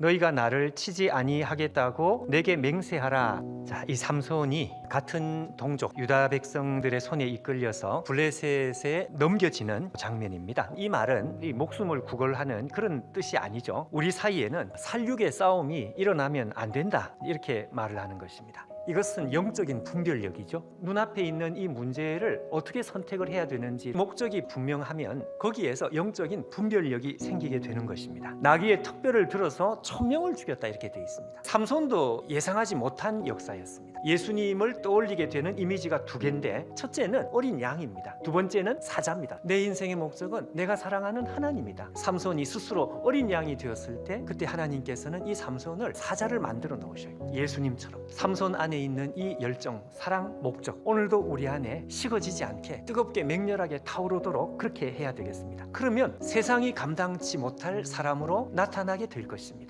너희가 나를 치지 아니하겠다고 내게 맹세하라. 자, 이 삼손이 같은 동족 유다 백성들의 손에 이끌려서 블레셋에 넘겨지는 장면입니다. 이 말은 이 목숨을 구걸하는 그런 뜻이 아니죠. 우리 사이에는 살육의 싸움이 일어나면 안 된다. 이렇게 말을 하는 것입니다. 이것은 영적인 분별력이죠. 눈앞에 있는 이 문제를 어떻게 선택을 해야 되는지 목적이 분명하면 거기에서 영적인 분별력이 생기게 되는 것입니다. 나귀의 특별을 들어서 천명을 죽였다 이렇게 되어 있습니다. 삼손도 예상하지 못한 역사였습니다. 예수님을 떠올리게 되는 이미지가 두 개인데 첫째는 어린 양입니다. 두 번째는 사자입니다. 내 인생의 목적은 내가 사랑하는 하나님이다. 삼손이 스스로 어린 양이 되었을 때 그때 하나님께서는 이 삼손을 사자를 만들어 놓으셔요. 예수님처럼 삼손 안에 있는 이 열정, 사랑, 목적 오늘도 우리 안에 식어지지 않게 뜨겁게 맹렬하게 타오르도록 그렇게 해야 되겠습니다. 그러면 세상이 감당치 못할 사람으로 나타나게 될 것입니다.